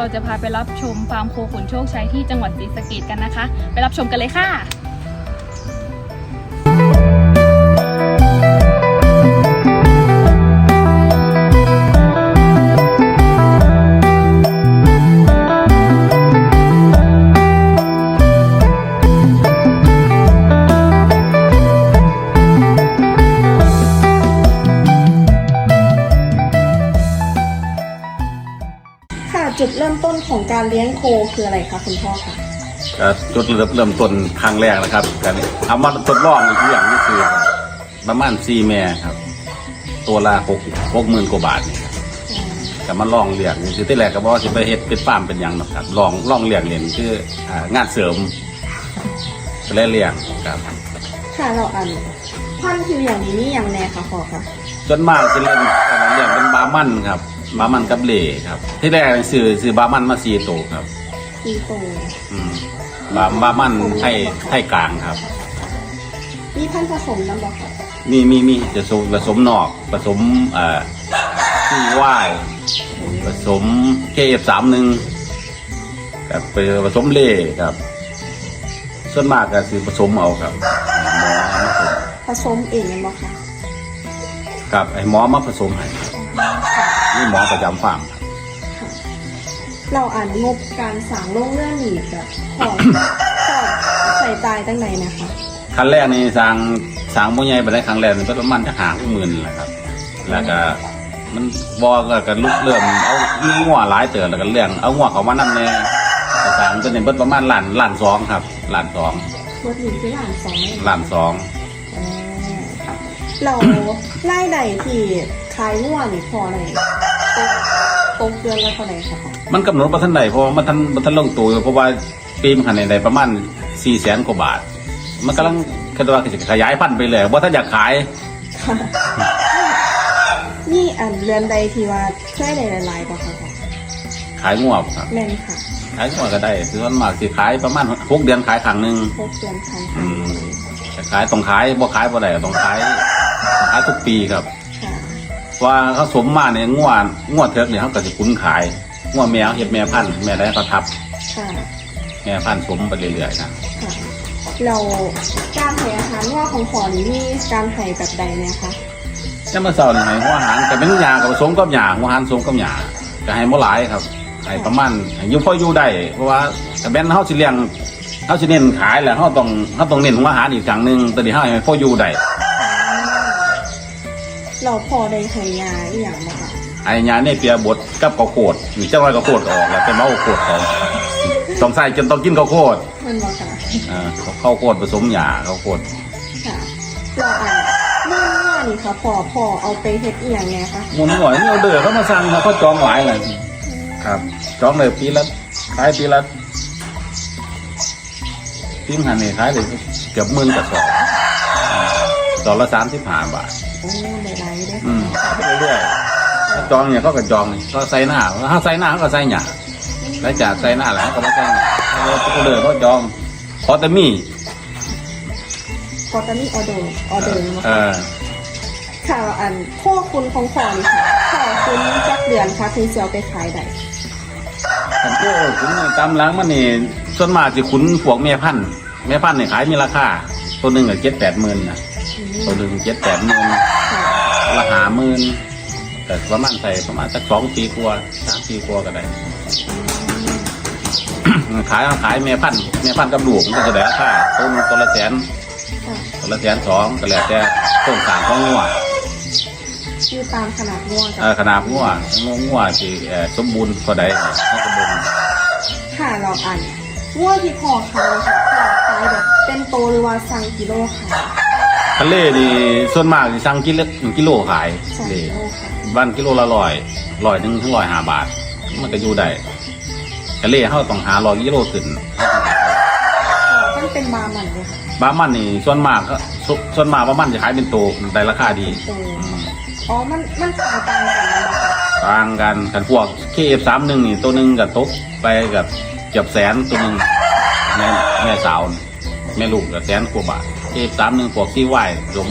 เราจะพาไปรับชมฟาร์มโคขุนโชคชัยที่จังหวัดศรีสะเกดกันนะคะ ไปรับชมกันเลยค่ะค่ะ เลี้ยงโคคืออะไรคะคุณพ่อคะก็จุดเริ่มเริ่มต้นครั้งแรกนะครับกันคำว่าทดลองอีกอย่างนี่คือประมาณซีแม่ครับ ตัวละหกหกหมื่นกว่าบาทนี่ครับก็มาลองเลี้ยงคือที่แรกก็บอกว่าจะไปเฮ็ดเป็นฟาร์มเป็นหยังหรอกครับลองลองเลี้ยงเลี้ยงคืออ่างานเสริมก็เลยเลี้ยงครับค่ะเราอันพันธุ์ที่เลี้ยงนี้มีอย่างแน่คะพ่อคะจนมากจะเล่นเอ่อเลี้ยงเป็นบาร์มันครับ บาร์มันกับเหล่ครับ ที่แรกซื้อซื้อบาร์มันมาสี่ตัวครับซีโตอืมบาบาร์มันไทยไทยกลางครับ มีพันธุ์ผสมน้ำบอกค่ะมีมีมีจะผสมผสมนอกผสมเอ่อที่ว่ายผสมเคเอฟสามหนึ่งกับไปผสมเล่ครับ ส่วนมากก็คือผสมเอาครับหมอมาผสมผสมเองน้ำบอกค่ะครับไอ้หมอมาผสมให้ นี่หมอประจำฟาร์มครับเราอ่านงบการสั่งโรงเรื่องหนีแบบขอขอใส่ใจายตั้งไหนนะคะครั้งแรกนี่สร้างสร้างผู้ใหญ่ไปได้ครั้งแรกนี่ก็ประมาณจะหางหมื่นแหละครับ แล้วก็มันบอกก็ลุกเริ่มเอามีงัวหลายเตือนแล้วก็เลี้ยงเอางัวเขามานั่นเนี่ยสร้างตัวนี้เบิดประมาณล้านล้านสองครับล้านสองรถหนีที่หลานสองเลยล้านสอง อ่าเราไล่ใดที่ ขายง่วนี่พออะไรตกตกเดือนละเท่าไหร่คะพ่อมันกำหนดมาทันใดเพราะว่ามันทันมันทันลงตัวอยู่เพราะว่าปีมันขนาดใดประมาณสี่แสนกว่าบาท มันกำลังคิดว่าจะขยายพันธุ์ไปเลยว่าถ้าอยากขายค่ะนี่อันเรือนใดที่ว่าเคยได้หลายๆกว่าค่ะพ่อขายงัวครับแม่นค่ะขายงัวก็ได้คือมันมากสิขายประมาณหกเดือนขายครั้งหนึ่งพบเดือนคันอืมจะขายต้องขายบ่ขายบ่ได้ต้องขายต้องขายทุกปีครับค่ะ ว่าเขาสมมาเนี่ยงวดงวดเทิกเนี่ยเขาก็จะคุ้นขายงวดแมวเห็ดแม่พันธุ์แม่ได้เขาทับ ค่ะแม่พันธุ์สมไปเรื่อยๆนะค่ะเราการให้อาหารว่าของขอนี้มีการให้แบบใดเนี่ยคะจะมาเสาร์นี่ให้หัวอาหารแต่เป็นยากับผสมกับยาหัวอาหารผสมกับยาจะให้บ่หลายครับให้ประมาณให้อยู่พออยู่ได้เพราะว่าแต่แบนเฮาสิเลี้ยงเฮาสิเน้นขายแหละเฮาต้องเฮาต้องเน้นหัวอาหารอีกครั้งหนึงแตอนนี้เฮาให้พออยู่ได้ เราพอได้ให้ยาอหย่างบ่คะไอ้ยาเนี่ยเปียบดกับข้าวโพดนี่เจ้าไว้ข้าวโพดก็ออกแล้วเป็นเมาข้าวโพดเขาต้องใส่จนต้องกินข้าวโพดมันบ่ค่ะอ่าข้าวโพดผสมยาข้าวโพดค่ะเราอ่านเมื่อเมื่อนี่ค่ะพอพอเอาไปเฮ็ดอีหยังไงคะหมุนหน่อยนี่เอาเดือเขามาสั่งเขาจองหลายเลยครับจองเลยปีละขายปีละทีมหันนี่ขายเลยเกือบหมื่นกระสอบดอกละสามสิบห้าบาท โอ้ได้หลายเด้ออืมขายไปเรื่อยๆถ้าจองเนี่ยเขาก็จองนี่เขาใส่หน้าถ้าใส่หน้าเขาก็ใส่หยาแล้วจากใส่หน้าแล้วเขาก็ไม่ใส่หน้าเขาก็เลยเขาจองพอแต่มีพอตอนนี้ออเดอร์ออเดอร์เนาะเออค่ะเราอ่านข้อคุณของขอนี่ค่ะขอคุณจักเดือนค่ะถึงจะเอาไปขายได้ขันโอ้ขุนนี่ตามหล้างมันนี่ส่วนมากจะขุนพวกแม่พันธุ์แม่พันธุ์เนี่ยขายมีราคาตัวหนึ่งก็เจ็ดแปดหมื่นนะอืม ตัวหนึ่งเจ็ดแปดหมื่นค่ะละหาหมื่นแต่ประมาณใส่ประมาณสักสองปีกว่าสามปีกว่าก็ได้ ขายขายแม่พันธุ์แม่พันธุ์กับลูกมันก็จะได้ราคาต้นตัวละแสนค่ะตัวละแสนสองก็แล้วแต่ต้นสางของงัวชื่อตามขนาดง่วงเออขนาดงัวงัวงัวที่เอ่อสมบูรณ์ก็ได้เขาก็บ่นค่ะเราอ่านง่วงที่พอขายค่ะพอขายแบบเป็นโตหรือว่าสั่งกิโลค่ะ ทะเลนี่ส่วนมากสิสั่งกิโลกิโลขายสั่งเลยกิโลค่ะบ้านกิโลละร้อยร้อยหนึ่งถึงร้อยห้าบาท มันก็อยู่ได้ทะเลเขาต้องหาร้อยกิโลขึ้นมันเป็นมามันเลยค่ะบามันนี่ส่วนมากก็ส่วนส่วนมากบามันจะขายเป็นตัวได้ราคาดีโตอืมอ๋อมันมันขายต่างกันเลยค่ะต่างกันกันพวกเคเอฟสามหนึ่งนี่ตัวหนึ่งกับตกไปกับเกือบแสนตัวหนึ่งแม่แม่สาวนี่แม่ลูกกับแสนกว่าบาท เคเอฟสามหนึ่งพวกที่ไหวรวม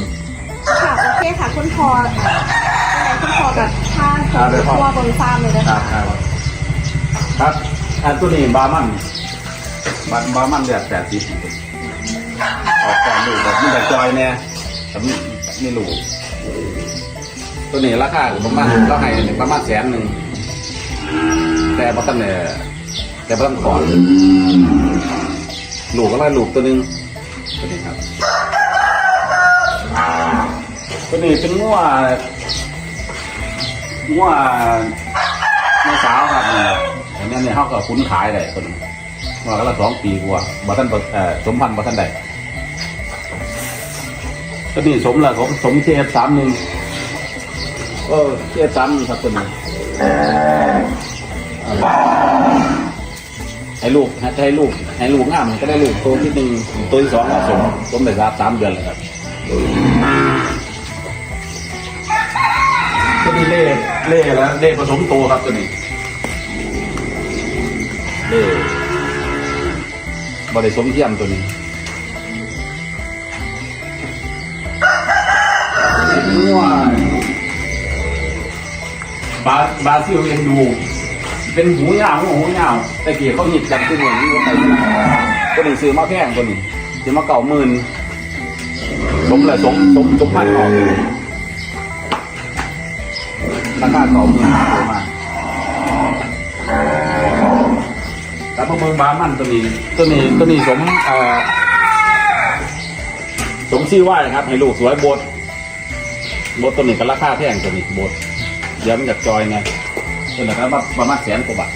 ค่ะโอเคค่ะคุณพอค่ะไงคุณพอกับถ้าเจอตัวบนฟาร์มเลยนะคะครับอันตัวนี้บามันบาบามันเดือดแปดสิบออกก่อนดูแบบมันจะจอยเนี่ยแต่ไม่ไม่รู้ตัวนี้ราคาก็ประมาณก็ให้ประมาณแสนหนึ่งแต่ประกันเนี่ยแต่ประกันขอนลูกก็ไล่ลูกตัวหนึงตัวนี้ครับ ตัวนี้เป็นงัวงัวแม่สาวครับเนี่ยอันนี้เนี่ยเขาก็คุ้นขายได้คนนี้งัวก็ละสองปีกว่าบ่ท่านบ่เอ่อสมพันธ์บ่ท่านใดตัวนี้สมละผมสมเคฟสามหนึ่งก็เคฟสามครับตัวนี้ให้ลูกให้ลูกให้ลูกงามก็ได้ลูกตัวที่หนึ่งตัวที่สองก็สมสมได้รับสามเดือนแล้วครับ นี้เล่เล่แล้วเล่ผสมโตครับตัวนี้เล่บริสมเทียมตัวนี้งัวบาบาซิลเอ็นดู เป็นหูยาวหูยาวแต่เกี่ยวเขาหยิบกันที่เหมือนนี้ไปตัวนี้ซื้อมาแพงตัวนี้ซื้อมาเก่าหมื่นสมเลยสมสมสมพันออก ราคาเก่าเมืองเยอะมากแล้วพอเบิ่งบามันตัวนี้ตัวนี้ตัวนี้สมเอ่อสมชื่อว่านะครับให้ลูกสวยบดบดตัวนี้ก็ราคาแพงตัวนี้บดเดี๋ยวมันจะจอยไงตัวนี้ก็ประมาณแสนกว่าบาท